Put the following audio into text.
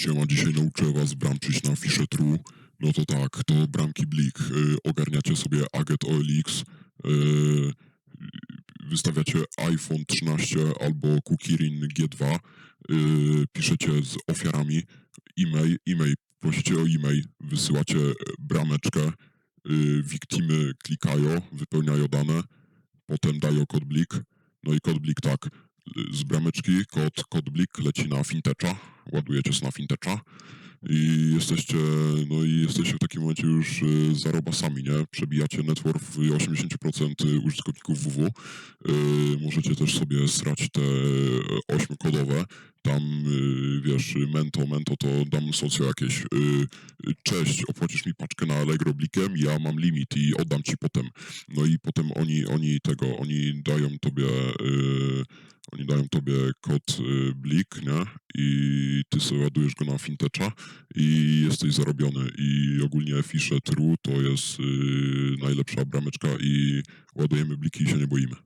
Siema, dzisiaj nauczę was bramczyć na Fisze True. No to tak, to bramki blik. Y, ogarniacie sobie Aget OLX, y, wystawiacie iPhone 13 albo Kukirin G2, y, piszecie z ofiarami. E-mail, e-mail, prosicie o e-mail, wysyłacie brameczkę, wiktimy klikają, wypełniają dane, potem dają kod blik, no i kod blik tak, z brameczki kod, kod blik leci na fintecza, ładujecie się na fintecza i jesteście, no i jesteście w takim momencie już y, za robasami, nie? Przebijacie network w 80% użytkowników WW. Y, możecie też sobie srać te ośmiokodowe. Tam, y, wiesz, mento, mento to dam socjo jakieś. Cześć, opłacisz mi paczkę na Allegro blikiem, ja mam limit i oddam ci potem. No i potem oni, oni tego, oni dają tobie, tobie kod y, blik, nie? I ty sobie ładujesz go na fintecza i jesteś zarobiony. I ogólnie Fisze True to jest y, najlepsza brameczka i ładujemy bliki i się nie boimy.